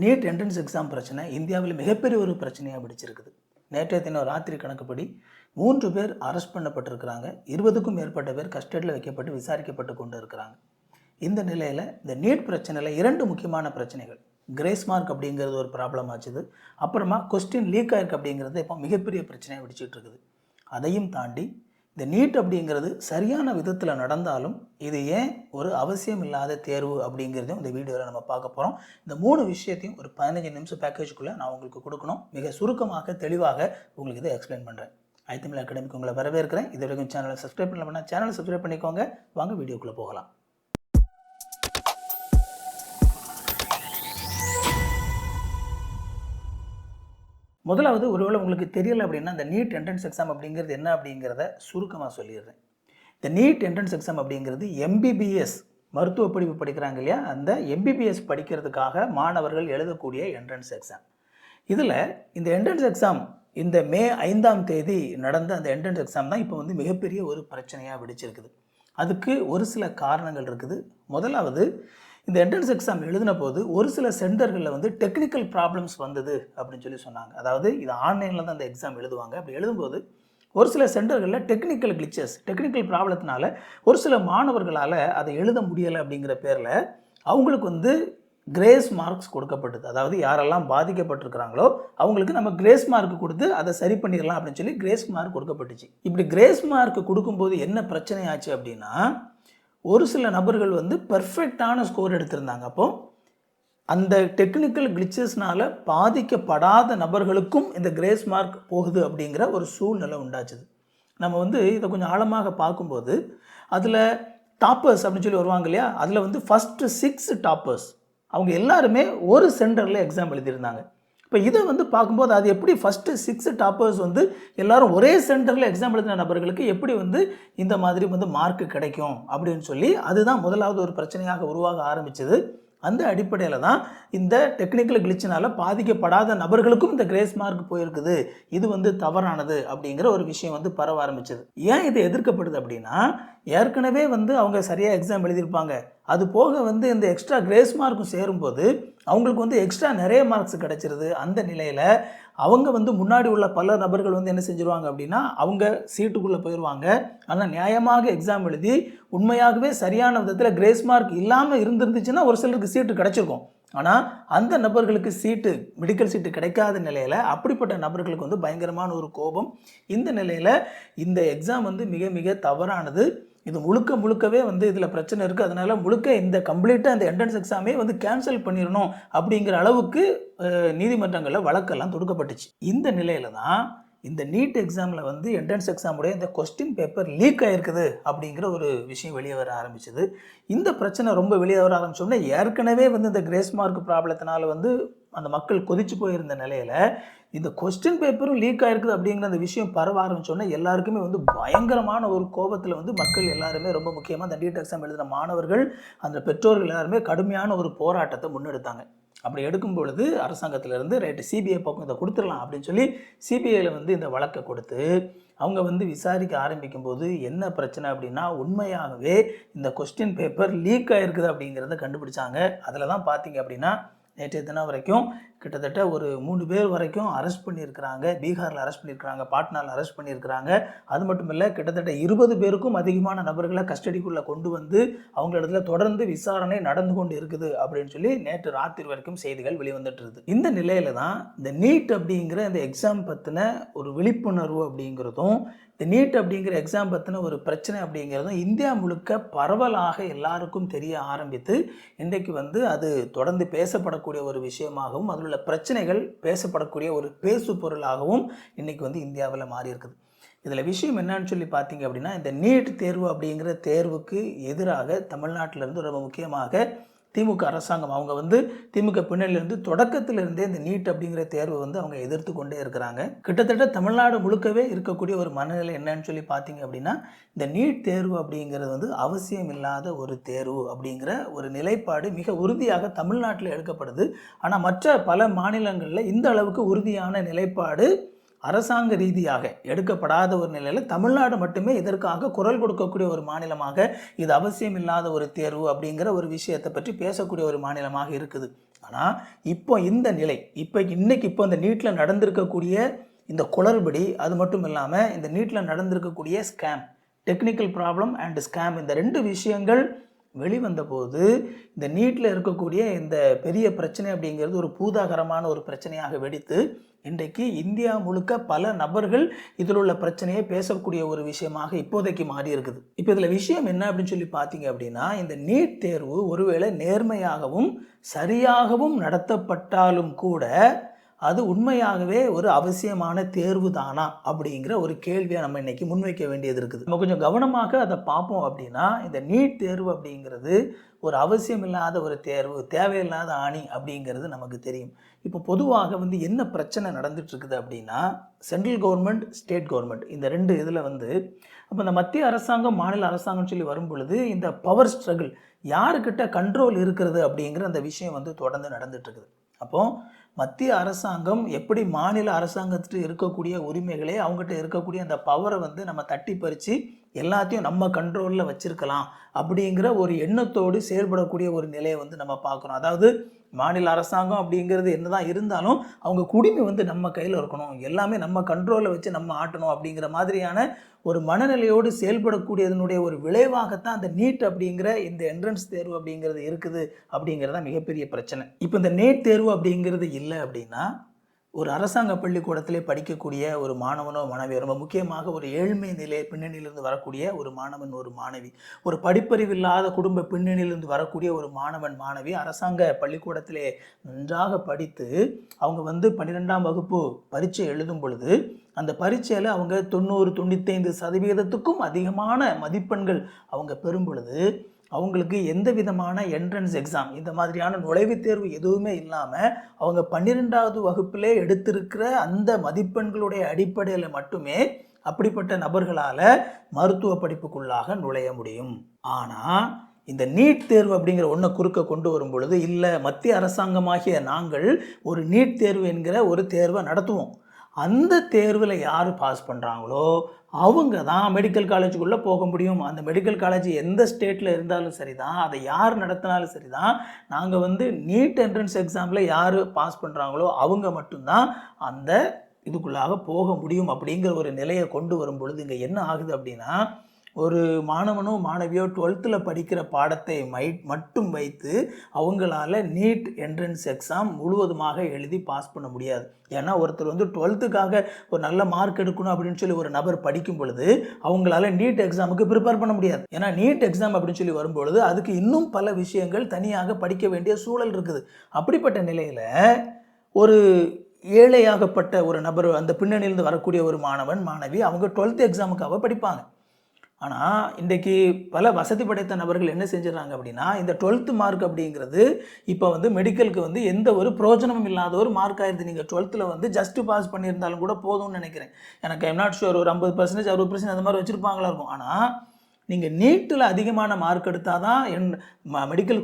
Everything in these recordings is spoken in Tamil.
நீட் என்ட்ரன்ஸ் எக்ஸாம் பிரச்சனை இந்தியாவில் மிகப்பெரிய ஒரு பிரச்சனையாக பிடிச்சிருக்குது. நேற்றைய தினம் ராத்திரி கணக்குப்படி மூன்று பேர் அரெஸ்ட் பண்ணப்பட்டிருக்கிறாங்க. இருபதுக்கும் மேற்பட்ட பேர் கஸ்டடியில் வைக்கப்பட்டு விசாரிக்கப்பட்டு கொண்டு இருக்கிறாங்க இந்த நிலையில் இந்த நீட் பிரச்சனையில் இரண்டு முக்கியமான பிரச்சனைகள். கிரேஸ் மார்க் அப்படிங்கிறது ஒரு ப்ராப்ளம் ஆச்சுது. அப்புறமா கொஸ்டின் லீக் ஆயிருக்கு அப்படிங்கிறது இப்போ மிகப்பெரிய பிரச்சனையாக பிடிச்சிட்டு இருக்குது. அதையும் தாண்டி இந்த நீட் அப்படிங்கிறது சரியான விதத்தில் நடந்தாலும் இது ஏன் ஒரு அவசியம் இல்லாத தேர்வு அப்படிங்கிறதையும் இந்த வீடியோவில் நம்ம பார்க்க போகிறோம் இந்த மூணு விஷயத்தையும் ஒரு பதினஞ்சு நிமிஷம் பேக்கேஜுக்குள்ளே நான் உங்களுக்கு கொடுக்கணும். மிக சுருக்கமாக தெளிவாக உங்களுக்கு இதை எக்ஸ்பிளைன் பண்ணுறேன் ஐத்தமிழ் அகாடமிக்கு உங்களை வரவேற்கிறேன். இது வரைக்கும் சேனலை சப்ஸ்கிரைப் பண்ணலாம் சேனலை சப்ஸ்கிரைப் பண்ணிக்கோங்க. வாங்க வீடியோக்குள்ளே போகலாம். முதலாவது ஒருவேளை உங்களுக்கு தெரியல அப்படின்னா இந்த நீட் என்ட்ரன்ஸ் எக்ஸாம் அப்படிங்கிறது என்ன அப்படிங்கிறத சுருக்கமாக சொல்லிடுறேன். இந்த நீட் என்ட்ரன்ஸ் எக்ஸாம் அப்படிங்கிறது எம்பிபிஎஸ் மருத்துவ படிப்பு படிக்கிறாங்க இல்லையா? அந்த எம்பிபிஎஸ் படிக்கிறதுக்காக மாணவர்கள் எழுதக்கூடிய என்ட்ரன்ஸ் எக்ஸாம் இதில் இந்த என்ட்ரன்ஸ் எக்ஸாம் இந்த மே ஐந்தாம் தேதி நடந்த அந்த என்ட்ரன்ஸ் எக்ஸாம் தான் இப்போ வந்து மிகப்பெரிய ஒரு பிரச்சனையாக வெடிச்சிருக்குது. அதுக்கு ஒரு சில காரணங்கள் இருக்குது. முதலாவது இந்த என்ட்ரன்ஸ் எக்ஸாம் எழுதின போது ஒரு சில சென்டர்களில் வந்து டெக்னிக்கல் ப்ராப்ளம்ஸ் வந்தது அப்படின்னு சொல்லி சொன்னாங்க. அதாவது இது ஆன்லைனில் தான் அந்த எக்ஸாம் எழுதுவாங்க. அப்படி எழுதும்போது ஒரு சில சென்டர்களில் டெக்னிக்கல் கிளிச்சஸ் டெக்னிக்கல் ப்ராப்ளத்தினால ஒரு சில மாணவர்களால் அதை எழுத முடியலை அப்படிங்கிற பேரில் அவங்களுக்கு வந்து கிரேஸ் மார்க்ஸ் கொடுக்கப்பட்டது. அதாவது யாரெல்லாம் பாதிக்கப்பட்டிருக்கிறாங்களோ அவங்களுக்கு நம்ம கிரேஸ் மார்க் கொடுத்து அதை சரி பண்ணிடலாம் அப்படின்னு சொல்லி கிரேஸ் மார்க் கொடுக்கப்பட்டுச்சு. இப்படி கிரேஸ் மார்க் கொடுக்கும்போது என்ன பிரச்சனை ஆச்சு அப்படின்னா ஒரு சில நபர்கள் வந்து பர்ஃபெக்டான ஸ்கோர் எடுத்திருந்தாங்க. அப்போது அந்த டெக்னிக்கல் கிளிச்சஸ்னால பாதிக்கப்படாத நபர்களுக்கும் இந்த கிரேஸ் மார்க் போகுது அப்படிங்கிற ஒரு சூழ்நிலை உண்டாச்சுது நம்ம வந்து இதை கொஞ்சம் ஆழமாக பார்க்கும்போது அதில் டாப்பர்ஸ் அப்படின்னு சொல்லி வருவாங்க இல்லையா? அதில் வந்து ஃபஸ்ட்டு சிக்ஸ் டாப்பர்ஸ் அவங்க எல்லாருமே ஒரு சென்டரில் எக்ஸாம் எழுதியிருந்தாங்க. இப்போ இதை வந்து பார்க்கும்போது அது எப்படி ஃபஸ்ட்டு சிக்ஸ் டாப்பர்ஸ் வந்து எல்லாரும் ஒரே சென்டரில் எக்ஸாம் எழுதின நபர்களுக்கு எப்படி வந்து இந்த மாதிரி வந்து மார்க் கிடைக்கும் அப்படின்னு சொல்லி அதுதான் முதலாவது ஒரு பிரச்சனையாக உருவாக ஆரம்பிச்சது. அந்த அடிப்படையில் தான் இந்த டெக்னிக்கல் கிளிச்சினால் பாதிக்கப்படாத நபர்களுக்கும் இந்த கிரேஸ் மார்க் போயிருக்குது. இது வந்து தவறானது அப்படிங்கிற ஒரு விஷயம் வந்து பரவ ஆரம்பிச்சது. ஏன் இது எதிர்க்கப்படுது அப்படின்னா ஏற்கனவே வந்து அவங்க சரியாக எக்ஸாம் எழுதியிருப்பாங்க. அது போக வந்து இந்த எக்ஸ்ட்ரா கிரேஸ் மார்க்கும் சேரும்போது அவங்களுக்கு வந்து எக்ஸ்ட்ரா நிறைய மார்க்ஸ் கிடச்சிருது. அந்த நிலையில் அவங்க வந்து முன்னாடி உள்ள பல நபர்கள் வந்து என்ன செஞ்சுருவாங்க அப்படின்னா அவங்க சீட்டுக்குள்ளே போயிடுவாங்க ஆனால் நியாயமாக எக்ஸாம் எழுதி உண்மையாகவே சரியான விதத்தில் கிரேஸ் மார்க் இல்லாமல் இருந்திருந்துச்சுன்னா ஒரு சிலருக்கு சீட்டு கிடச்சிருக்கும். ஆனால் அந்த நபர்களுக்கு சீட்டு மெடிக்கல் சீட்டு கிடைக்காத நிலையில் அப்படிப்பட்ட நபர்களுக்கு வந்து பயங்கரமான ஒரு கோபம். இந்த நிலையில் இந்த எக்ஸாம் வந்து மிக மிக தவறானது. இது முழுக்க முழுக்கவே வந்து இதில் பிரச்சனை இருக்குது அதனால் முழுக்க இந்த கம்ப்ளீட்டாக இந்த என்ட்ரன்ஸ் எக்ஸாமே வந்து கேன்சல் பண்ணிடணும் அப்படிங்கிற அளவுக்கு நீதிமன்றங்களில் வழக்கெல்லாம் தொடுக்கப்பட்டுச்சு. இந்த நிலையில தான் இந்த நீட் எக்ஸாமில் வந்து என்ட்ரன்ஸ் எக்ஸாமுடைய இந்த கொஸ்டின் பேப்பர் லீக் ஆகிருக்குது அப்படிங்கிற ஒரு விஷயம் வெளியே வர ஆரம்பிச்சது. இந்த பிரச்சனை ரொம்ப வெளியே வர ஆரம்பிச்சோம்னா ஏற்கனவே வந்து இந்த கிரேஸ் மார்க் ப்ராப்ளத்தினால வந்து அந்த மக்கள் கொதிச்சு போயிருந்த நிலையில் இந்த கொஸ்டின் பேப்பரும் லீக் ஆயிருக்குது அப்படிங்கிற அந்த விஷயம் பரவ ஆரம்பிச்சோன்னா எல்லாருக்குமே வந்து பயங்கரமான ஒரு கோபத்தில் வந்து மக்கள் எல்லாருமே ரொம்ப முக்கியமாக அந்த நீட் எக்ஸாம் எழுதின மாணவர்கள் அந்த பெற்றோர்கள் எல்லாருமே கடுமையான ஒரு போராட்டத்தை முன்னெடுத்தாங்க. அப்படி எடுக்கும் பொழுது அரசாங்கத்திலேருந்து ரைட்டு சிபிஐ பக்கம் இதை கொடுத்துடலாம் அப்படின்னு சொல்லி சிபிஐயில் வந்து இந்த வழக்கை கொடுத்து அவங்க வந்து விசாரிக்க ஆரம்பிக்கும் போது என்ன பிரச்சனை அப்படின்னா உண்மையாகவே இந்த கொஸ்டின் பேப்பர் லீக் ஆகிருக்குது அப்படிங்கிறத கண்டுபிடிச்சாங்க. அதில் தான் பார்த்தீங்க அப்படின்னா நேற்றைய தினம் வரைக்கும் கிட்டத்தட்ட ஒரு மூணு பேர் வரைக்கும் அரெஸ்ட் பண்ணியிருக்கிறாங்க. பீகாரில் அரெஸ்ட் பண்ணியிருக்கிறாங்க. பாட்னாவில் அரெஸ்ட் பண்ணியிருக்கிறாங்க. அது மட்டும் இல்லை கிட்டத்தட்ட இருபது பேருக்கும் அதிகமான நபர்களை கஸ்டடிக்குள்ளே கொண்டு வந்து அவங்க இடத்துல தொடர்ந்து விசாரணை நடந்து கொண்டு இருக்குது அப்படின்னு சொல்லி நேற்று ராத்திரி வரைக்கும் செய்திகள் வெளிவந்துட்டு இருக்குது. இந்த நிலையில தான் இந்த நீட் அப்படிங்கிற இந்த எக்ஸாம் பற்றின ஒரு விழிப்புணர்வு அப்படிங்கிறதும் இந்த நீட் அப்படிங்கிற எக்ஸாம் பற்றின ஒரு பிரச்சனை அப்படிங்கிறதும் இந்தியா முழுக்க பரவலாக எல்லாருக்கும் தெரிய ஆரம்பித்து இன்றைக்கு வந்து அது தொடர்ந்து பேசப்பட பேசப்படக்கூடிய ஒரு விஷயமாகவும் அதில் உள்ள பிரச்சனைகள் பேசப்படக்கூடிய ஒரு பேசு பொருளாகவும் இன்றைக்கி வந்து இந்தியாவில் மாறி இருக்குது இதில் விஷயம் என்னன்னு சொல்லி பார்த்தீங்க அப்படின்னா இந்த நீட் தேர்வு அப்படிங்கிற தேர்வுக்கு எதிராக தமிழ்நாட்டிலிருந்து ரொம்ப முக்கியமாக திமுக அரசாங்கம். அவங்க வந்து திமுக பின்னணியிலிருந்து தொடக்கத்திலிருந்தே இந்த நீட் அப்படிங்கிற தேர்வு வந்து அவங்க எதிர்த்து கொண்டே இருக்கிறாங்க. கிட்டத்தட்ட தமிழ்நாடு முழுக்கவே இருக்கக்கூடிய ஒரு மனநிலை என்னன்னு சொல்லி பார்த்தீங்க அப்படின்னா இந்த நீட் தேர்வு அப்படிங்கிறது வந்து அவசியம் இல்லாத ஒரு தேர்வு அப்படிங்கிற ஒரு நிலைப்பாடு மிக உறுதியாக தமிழ்நாட்டில் எடுக்கப்படுது. ஆனால் மற்ற பல மாநிலங்களில் இந்த அளவுக்கு உறுதியான நிலைப்பாடு அரசாங்க ரீதியாக எடுக்கப்படாத ஒரு நிலையில் தமிழ்நாடு மட்டுமே இதற்காக குரல் கொடுக்கக்கூடிய ஒரு மாநிலமாக இது அவசியம் இல்லாத ஒரு தேர்வு அப்படிங்கிற ஒரு விஷயத்தை பற்றி பேசக்கூடிய ஒரு மாநிலமாக இருக்குது. ஆனால் இப்போ இந்த நிலை இப்போ இன்னைக்கு இப்போ இந்த நீட்டில் நடந்திருக்கக்கூடிய இந்த குளறுபடி அது மட்டும் இல்லாமல் இந்த நீட்டில் நடந்திருக்கக்கூடிய scam technical problem and scam இந்த ரெண்டு விஷயங்கள் வெளிவந்தபோது இந்த நீட்டில் இருக்கக்கூடிய இந்த பெரிய பிரச்சனை அப்படிங்கிறது ஒரு பூதாகரமான ஒரு பிரச்சனையாக வெடித்து இன்றைக்கு இந்தியா முழுக்க பல நபர்கள் இதில் உள்ள பிரச்சனையை பேசக்கூடிய ஒரு விஷயமாக இப்போதைக்கு மாறி இருக்குது இப்போ இதில் விஷயம் என்ன அப்படின்னு சொல்லி பார்த்தீங்க அப்படின்னா இந்த நீட் தேர்வு ஒருவேளை நேர்மையாகவும் சரியாகவும் நடத்தப்பட்டாலும் கூட அது உண்மையாகவே ஒரு அவசியமான தேர்வு தானா அப்படிங்கிற ஒரு கேள்வியை நம்ம இன்னைக்கு முன்வைக்க வேண்டியது இருக்குது. நம்ம கொஞ்சம் கவனமாக அதை பார்ப்போம் அப்படின்னா இந்த நீட் தேர்வு அப்படிங்கிறது ஒரு அவசியம் இல்லாத ஒரு தேர்வு தேவையில்லாத ஆணி அப்படிங்கிறது நமக்கு தெரியும். இப்போ பொதுவாக வந்து என்ன பிரச்சனை நடந்துட்டு இருக்குது அப்படின்னா சென்ட்ரல் கவர்மெண்ட் ஸ்டேட் கவர்மெண்ட் இந்த ரெண்டு இதில் வந்து அப்போ இந்த மத்திய அரசாங்கம் மாநில அரசாங்கம் சொல்லி வரும் பொழுது இந்த பவர் ஸ்ட்ரகிள் யாருக்கிட்ட கண்ட்ரோல் இருக்கிறது அப்படிங்கிற அந்த விஷயம் வந்து தொடர்ந்து நடந்துட்டு இருக்குது மத்திய அரசாங்கம் எப்படி மாநில அரசாங்கத்திட்ட இருக்கக்கூடிய உரிமைகளே அவங்ககிட்ட இருக்கக்கூடிய அந்த பவரை வந்து நம்ம தட்டி பறித்து எல்லாத்தையும் நம்ம கண்ட்ரோலில் வச்சுருக்கலாம் அப்படிங்கிற ஒரு எண்ணத்தோடு செயல்படக்கூடிய ஒரு நிலையை வந்து நம்ம பார்க்குறோம் அதாவது மாநில அரசாங்கம் அப்படிங்கிறது என்னதான் இருந்தாலும் அவங்க குடிமை வந்து நம்ம கையில் இருக்கணும். எல்லாமே நம்ம கண்ட்ரோலில் வச்சு நம்ம ஆட்டணும் அப்படிங்கிற மாதிரியான ஒரு மனநிலையோடு செயல்படக்கூடியதனுடைய ஒரு விளைவாகத்தான் அந்த நீட் அப்படிங்கிற இந்த என்ட்ரன்ஸ் தேர்வு அப்படிங்கிறது இருக்குது அப்படிங்கிறது தான் மிகப்பெரிய பிரச்சனை. இப்போ இந்த நீட் தேர்வு அப்படிங்கிறது இல்லை அப்படின்னா ஒரு அரசாங்க பள்ளிக்கூடத்திலே படிக்கக்கூடிய ஒரு மாணவனோ மாணவியோ ரொம்ப முக்கியமாக ஒரு ஏழ்மை நிலை பின்னணியிலிருந்து வரக்கூடிய ஒரு மாணவன் ஒரு மாணவி. ஒரு படிப்பறிவு இல்லாத குடும்ப பின்னணியிலிருந்து வரக்கூடிய ஒரு மாணவன் மாணவி அரசாங்க பள்ளிக்கூடத்திலே நன்றாக படித்து அவங்க வந்து பன்னிரெண்டாம் வகுப்பு பரீட்சை எழுதும் பொழுது அந்த பரீட்சையில் அவங்க தொண்ணூறு தொண்ணூத்தைந்து சதவீதத்துக்கும் அதிகமான மதிப்பெண்கள் அவங்க பெறும் பொழுது அவங்களுக்கு எந்த விதமான என்ட்ரன்ஸ் எக்ஸாம் இந்த மாதிரியான நுழைவுத் தேர்வு எதுவுமே இல்லாமல் அவங்க பன்னிரெண்டாவது வகுப்பிலே எடுத்திருக்கிற அந்த மதிப்பெண்களுடைய அடிப்படையில் மட்டுமே அப்படிப்பட்ட நபர்களால் மருத்துவ படிப்புக்குள்ளாக நுழைய முடியும். ஆனால் இந்த நீட் தேர்வு அப்படிங்கிற ஒன்றை குறுக்க கொண்டு வரும் பொழுது இல்லை மத்திய அரசாங்கமாகிய நாங்கள் ஒரு நீட் தேர்வு என்கிற ஒரு தேர்வை நடத்துவோம். அந்த தேர்வில் யார் பாஸ் பண்ணுறாங்களோ அவங்க தான் மெடிக்கல் காலேஜுக்குள்ளே போக முடியும். அந்த மெடிக்கல் காலேஜ் எந்த ஸ்டேட்டில் இருந்தாலும் சரி தான் அதை யார் நடத்தினாலும் சரி தான் நாங்கள் வந்து நீட் என்ட்ரன்ஸ் எக்ஸாமில் யார் பாஸ் பண்ணுறாங்களோ அவங்க மட்டும்தான் அந்த இதுக்குள்ளாக போக முடியும் அப்படிங்கிற ஒரு நிலையை கொண்டு வரும் பொழுது இங்கே என்ன ஆகுது அப்படின்னா ஒரு மாணவனோ மாணவியோ டுவெல்த்தில் படிக்கிற பாடத்தை மை மட்டும் வைத்து அவங்களால நீட் என்ட்ரன்ஸ் எக்ஸாம் முழுவதுமாக எழுதி பாஸ் பண்ண முடியாது. ஏன்னா ஒருத்தர் வந்து டுவெல்த்துக்காக ஒரு நல்ல மார்க் எடுக்கணும் அப்படின்னு சொல்லி ஒரு நபர் படிக்கும் பொழுது அவங்களால நீட் எக்ஸாமுக்கு ப்ரிப்பேர் பண்ண முடியாது. ஏன்னா நீட் எக்ஸாம் அப்படின்னு சொல்லி வரும்பொழுது அதுக்கு இன்னும் பல விஷயங்கள் தனியாக படிக்க வேண்டிய சூழல் இருக்குது. அப்படிப்பட்ட நிலையில் ஒரு ஏழையாகப்பட்ட ஒரு நபர் அந்த பின்னணியிலிருந்து வரக்கூடிய ஒரு மாணவன் மாணவி அவங்க டுவெல்த் எக்ஸாமுக்காக படிப்பாங்க. ஆனால் இன்றைக்கி பல வசதி படைத்த நபர்கள் என்ன செஞ்சிடறாங்க அப்படின்னா இந்த டுவெல்த்து மார்க் அப்படிங்கிறது இப்போ வந்து மெடிக்கலுக்கு வந்து எந்த ஒரு பிரோஜனமும் இல்லாத ஒரு மார்க் ஆயிடுது நீங்கள் டுவெல்த்தில் வந்து ஜஸ்ட் பாஸ் பண்ணியிருந்தாலும் கூட போதும்னு நினைக்கிறேன். எனக்கு ஐம் நாட் ஷுவர் ஒரு ஐம்பது பர்சன்டேஜ் அறுபது பர்சன்ட் அந்த மாதிரி வச்சுருப்பாங்களா இருக்கும். ஆனால் நீங்கள் நீட்டில் அதிகமான மார்க் எடுத்தால் தான் என் மெடிக்கல்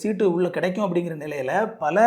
சீட்டு உள்ளே கிடைக்கும் அப்படிங்கிற நிலையில் பல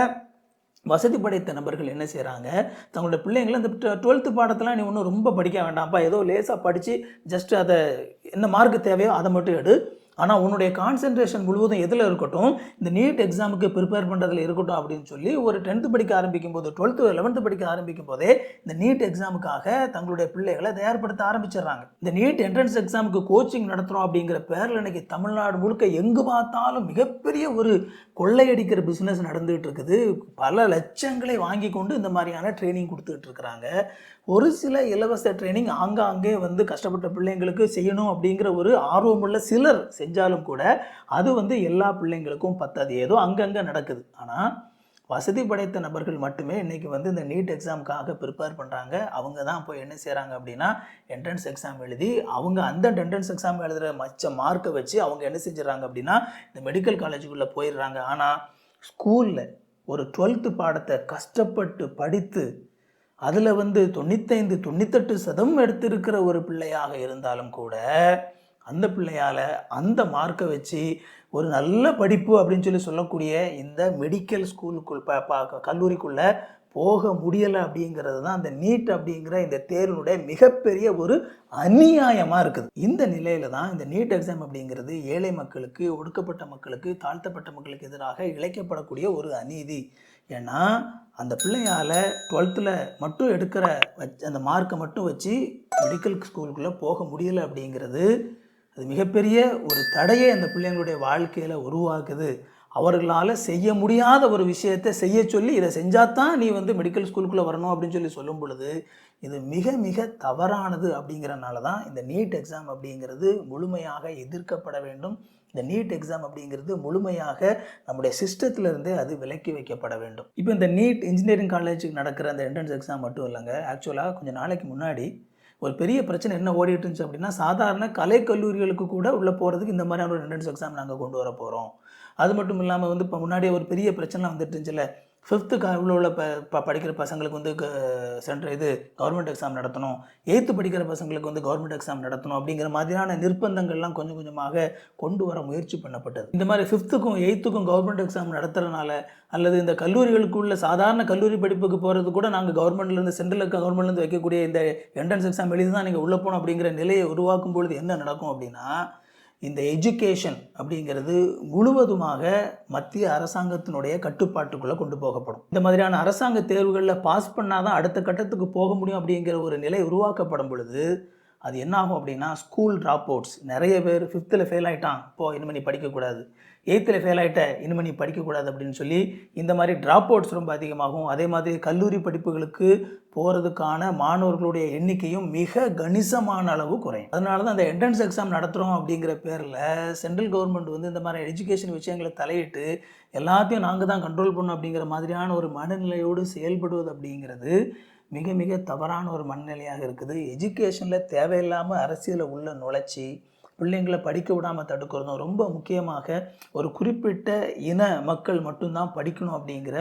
வசதி படைத்த நபர்கள் என்ன செய்கிறாங்க தங்களோட பிள்ளைங்களை இந்த டுவெல்த்து பாடத்தெல்லாம் நீ ஒன்றும் ரொம்ப படிக்க வேண்டாம்ப்பா. ஏதோ லேசாக படித்து ஜஸ்ட் அதை என்ன மார்க் தேவையோ அதை மட்டும் எடு. ஆனால் உன்னுடைய கான்சென்ட்ரேஷன் முழுவதும் எதில் இருக்கட்டும் இந்த நீட் எக்ஸாமுக்கு ப்ரிப்பேர் பண்ணுறதுல இருக்கட்டும் அப்படின்னு சொல்லி ஒரு டென்த்து படிக்க ஆரம்பிக்கும் போது டுவெல்த்து லெவன்த்து படிக்க ஆரம்பிக்கும் போதே இந்த நீட் எக்ஸாமுக்காக தங்களுடைய பிள்ளைகளை தயார்படுத்த ஆரம்பிச்சிடுறாங்க. இந்த நீட் என்ட்ரன்ஸ் எக்ஸாமுக்கு கோச்சிங் நடத்துகிறோம் அப்படிங்கிற பேரில் இன்னைக்கு தமிழ்நாடு முழுக்க எங்கு பார்த்தாலும் மிகப்பெரிய ஒரு கொள்ளையடிக்கிற பிஸ்னஸ் நடந்துகிட்டு இருக்குது. பல லட்சங்களை வாங்கி கொண்டு இந்த மாதிரியான ட்ரைனிங் கொடுத்துட்டு இருக்கிறாங்க. ஒரு சில இலவச ட்ரைனிங் ஆங்காங்கே வந்து கஷ்டப்பட்ட பிள்ளைங்களுக்கு செய்யணும் அப்படிங்கிற ஒரு ஆர்வமுள்ள சிலர் செஞ்சாலும் கூட அது வந்து எல்லா பிள்ளைங்களுக்கும் பத்தாது. ஏதோ அங்கங்கே நடக்குது. ஆனால் வசதி படைத்த நபர்கள் மட்டுமே இன்றைக்கி வந்து இந்த நீட் எக்ஸாமுக்காக ப்ரிப்பேர் பண்ணுறாங்க அவங்க தான் போய் என்ன செய்கிறாங்க அப்படின்னா என்ட்ரன்ஸ் எக்ஸாம் எழுதி அவங்க அந்த என்ட்ரன்ஸ் எக்ஸாம் எழுதுகிற மச்ச மார்க்கை வச்சு அவங்க என்ன செஞ்சிடறாங்க அப்படின்னா இந்த மெடிக்கல் காலேஜுக்குள்ளே போயிடுறாங்க. ஆனால் ஸ்கூலில் ஒரு டுவெல்த்து பாடத்தை கஷ்டப்பட்டு படித்து அதில் வந்து தொண்ணூத்தைந்து தொண்ணூத்தெட்டு சதம் எடுத்திருக்கிற ஒரு பிள்ளையாக இருந்தாலும் கூட அந்த பிள்ளையால் அந்த மார்க்கை வச்சு ஒரு நல்ல படிப்பு அப்படின்னு சொல்லி சொல்லக்கூடிய இந்த மெடிக்கல் ஸ்கூலுக்குள் ப கல்லூரிக்குள்ளே போக முடியலை அப்படிங்கிறது தான் அந்த நீட் அப்படிங்கிற இந்த தேர்வினுடைய மிகப்பெரிய ஒரு அநியாயமாக இருக்குது. இந்த நிலையில தான் இந்த நீட் எக்ஸாம் அப்படிங்கிறது ஏழை மக்களுக்கு ஒடுக்கப்பட்ட மக்களுக்கு தாழ்த்தப்பட்ட மக்களுக்கு எதிராக இழைக்கப்படக்கூடிய ஒரு அநீதி. ஏன்னா அந்த பிள்ளையால் டுவெல்த்தில் மட்டும் எடுக்கிற வச் அந்த மார்க்கை மட்டும் வச்சு மெடிக்கல் ஸ்கூலுக்குள்ளே போக முடியலை அப்படிங்கிறது அது மிகப்பெரிய ஒரு தடையை அந்த பிள்ளைங்களுடைய வாழ்க்கையில் உருவாக்குது. அவர்களால் செய்ய முடியாத ஒரு விஷயத்தை செய்ய சொல்லி இதை செஞ்சால் தான் நீ வந்து மெடிக்கல் ஸ்கூலுக்குள்ளே வரணும் அப்படின்னு சொல்லி சொல்லும் பொழுது இது மிக மிக தவறானது அப்படிங்கிறனால தான் இந்த நீட் எக்ஸாம் அப்படிங்கிறது முழுமையாக எதிர்க்கப்பட வேண்டும். இந்த நீட் எக்ஸாம் அப்படிங்கிறது முழுமையாக நம்முடைய சிஸ்டத்திலிருந்தே அது விலக்கி வைக்கப்பட வேண்டும். இப்போ இந்த நீட் இன்ஜினியரிங் காலேஜுக்கு நடக்கிற அந்த என்ட்ரன்ஸ் எக்ஸாம் மட்டும் இல்லைங்க. ஆக்சுவலாக கொஞ்சம் நாளைக்கு முன்னாடி ஒரு பெரிய பிரச்சனை என்ன ஓடிட்டு இருந்துச்சு அப்படின்னா சாதாரண கலை கல்லூரிகளுக்கு கூட உள்ளே போகிறதுக்கு இந்த மாதிரியான ஒரு என்ட்ரன்ஸ் எக்ஸாம் நாங்கள் கொண்டு வர போகிறோம் அது மட்டும் இல்லாமல் வந்து இப்போ முன்னாடியே ஒரு பெரிய பிரச்சனை வந்துட்டு இருந்துச்சுல ஃபிஃப்த்து உள்ள உள்ள ப ப படிக்கிற பசங்களுக்கு வந்து சென்ட்ரு இது கவர்மெண்ட் எக்ஸாம் நடத்தணும். எயித்து படிக்கிற பசங்களுக்கு வந்து கவர்மெண்ட் எக்ஸாம் நடத்தணும் அப்படிங்கிற மாதிரியான நிர்பந்தங்கள்லாம் கொஞ்சம் கொஞ்சமாக கொண்டு வர முயற்சி பண்ணப்பட்டது. இந்த மாதிரி ஃபிஃப்த்துக்கும் எயித்துக்கும் கவர்மெண்ட் எக்ஸாம் நடத்துறதுனால அல்லது இந்த கல்லூரிகளுக்குள்ள சாதாரண கல்லூரி படிப்புக்கு போகிறது கூட நாங்கள் கவர்மெண்ட்லேருந்து சென்ட்ரல் கவர்மெண்ட்லேருந்து வைக்கக்கூடிய இந்த என்ட்ரன்ஸ் எக்ஸாம் எழுதி தான் நீங்கள் உள்ளே போகணும் அப்படிங்கிற நிலையை உருவாக்கும் பொழுது என்ன நடக்கும் அப்படின்னா இந்த எஜுகேஷன் அப்படிங்கிறது முழுவதுமாக மத்திய அரசாங்கத்தினுடைய கட்டுப்பாட்டுக்குள்ளே கொண்டு போகப்படும். இந்த மாதிரியான அரசாங்க தேர்வுகளில் பாஸ் பண்ணால் தான் அடுத்த கட்டத்துக்கு போக முடியும் அப்படிங்கிற ஒரு நிலை உருவாக்கப்படும் பொழுது அது என்ன ஆகும் அப்படின்னா ஸ்கூல் ட்ராப் அவுட்ஸ் நிறைய பேர் ஃபிஃப்த்தில் ஃபெயில் ஆகிட்டான் போ இனிமேல் நீ படிக்கக்கூடாது. எயித்தில் ஃபெயில் ஆகிட்ட இனிமேல் நீ படிக்கக்கூடாது அப்படின்னு சொல்லி இந்த மாதிரி ட்ராப் அவுட்ஸ் ரொம்ப அதிகமாகும். அதே மாதிரி கல்லூரி படிப்புகளுக்கு போகிறதுக்கான மாணவர்களுடைய எண்ணிக்கையும் மிக கணிசமான அளவு குறையும். அதனால தான் அந்த என்ட்ரன்ஸ் எக்ஸாம் நடத்துகிறோம் அப்படிங்கிற பேரில் சென்ட்ரல் கவர்மெண்ட் வந்து இந்த மாதிரி எஜுகேஷன் விஷயங்களை தலையிட்டு எல்லாத்தையும் நாங்கள் தான் கண்ட்ரோல் பண்ணோம் அப்படிங்கிற மாதிரியான ஒரு மனநிலையோடு செயல்படுவது அப்படிங்கிறது மிக மிக தவறான ஒரு மனநிலையாக இருக்குது. எஜுகேஷனில் தேவையில்லாமல் அரசியலை உள்ள நுழைச்சி பிள்ளைங்களை படிக்க விடாமல் தடுக்கிறதும் ரொம்ப முக்கியமாக ஒரு குறிப்பிட்ட இன மக்கள் மட்டும்தான் படிக்கணும் அப்படிங்கிற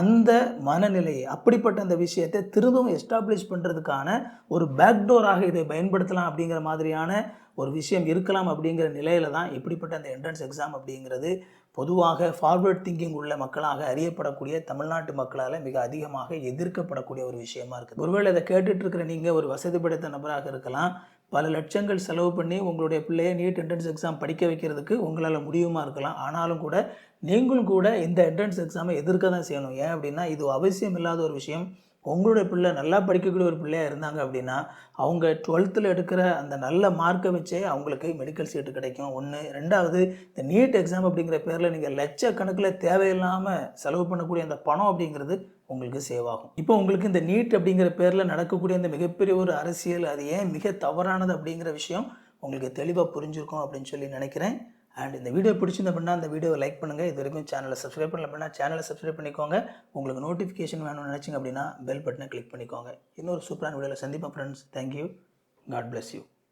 அந்த மனநிலையை அப்படிப்பட்ட அந்த விஷயத்தை திரும்பவும் எஸ்டாப்ளிஷ் பண்ணுறதுக்கான ஒரு பேக்டோராக இதை பயன்படுத்தலாம் அப்படிங்கிற மாதிரியான ஒரு விஷயம் இருக்கலாம் அப்படிங்கிற நிலையில தான் இப்படிப்பட்ட அந்த என்ட்ரன்ஸ் எக்ஸாம் அப்படிங்கிறது பொதுவாக ஃபார்வர்ட் திங்கிங் உள்ள மக்களாக அறியப்படக்கூடிய தமிழ்நாட்டு மக்களால் மிக அதிகமாக எதிர்க்கப்படக்கூடிய ஒரு விஷயமா இருக்குது. ஒருவேளை இதை கேட்டுட்ருக்கிற நீங்கள் ஒரு வசதி படைத்த நபராக இருக்கலாம் பல லட்சங்கள் செலவு பண்ணி உங்களுடைய பிள்ளையை நீட் என்ட்ரன்ஸ் எக்ஸாம் படிக்க வைக்கிறதுக்கு உங்களால் முடியுமா இருக்கலாம். ஆனாலும் கூட நீங்களும் கூட இந்த என்ட்ரன்ஸ் எக்ஸாமை எதிர்க்க தான் செய்யணும். ஏன் அப்படின்னா இது அவசியம் இல்லாத ஒரு விஷயம். உங்களுடைய பிள்ளை நல்லா படிக்கக்கூடிய ஒரு பிள்ளையாக இருந்தாங்க அப்படின்னா அவங்க டுவெல்த்தில் எடுக்கிற அந்த நல்ல மார்க்கை வச்சே அவங்களுக்கு மெடிக்கல் சீட்டு கிடைக்கும். ஒன்று ரெண்டாவது இந்த நீட் எக்ஸாம் அப்படிங்கிற பேரில் நீங்கள் லட்சக்கணக்கில் தேவையில்லாமல் செலவு பண்ணக்கூடிய அந்த பணம் அப்படிங்கிறது உங்களுக்கு சேவ் ஆகும். இப்போ உங்களுக்கு இந்த நீட் அப்படிங்கிற பேரில் நடக்கக்கூடிய அந்த மிகப்பெரிய ஒரு அரசியல் அது ஏன் மிக தவறானது அப்படிங்கிற விஷயம் உங்களுக்கு தெளிவாக புரிஞ்சிருக்கும் அப்படின்னு சொல்லி நினைக்கிறேன். அண்ட் இந்த வீடியோ பிடிச்சிருந்த அப்படின்னா அந்த வீடியோவை லைக் பண்ணுங்கள் இது வரைக்கும் சேனலை சப்ஸ்கிரைப் பண்ணல அப்படின்னா சேனலை சப்ஸ்கிரைப் பண்ணிக்கோங்க. உங்களுக்கு நோட்டிஃபிகேஷன் வேணும்னு நினச்சிங்க அப்படின்னா பெல் பட்டனை கிளிக் பண்ணிக்கோங்க. இன்னொரு சூப்பரான வீடியோவில் சந்திப்போம் friends thank you God bless you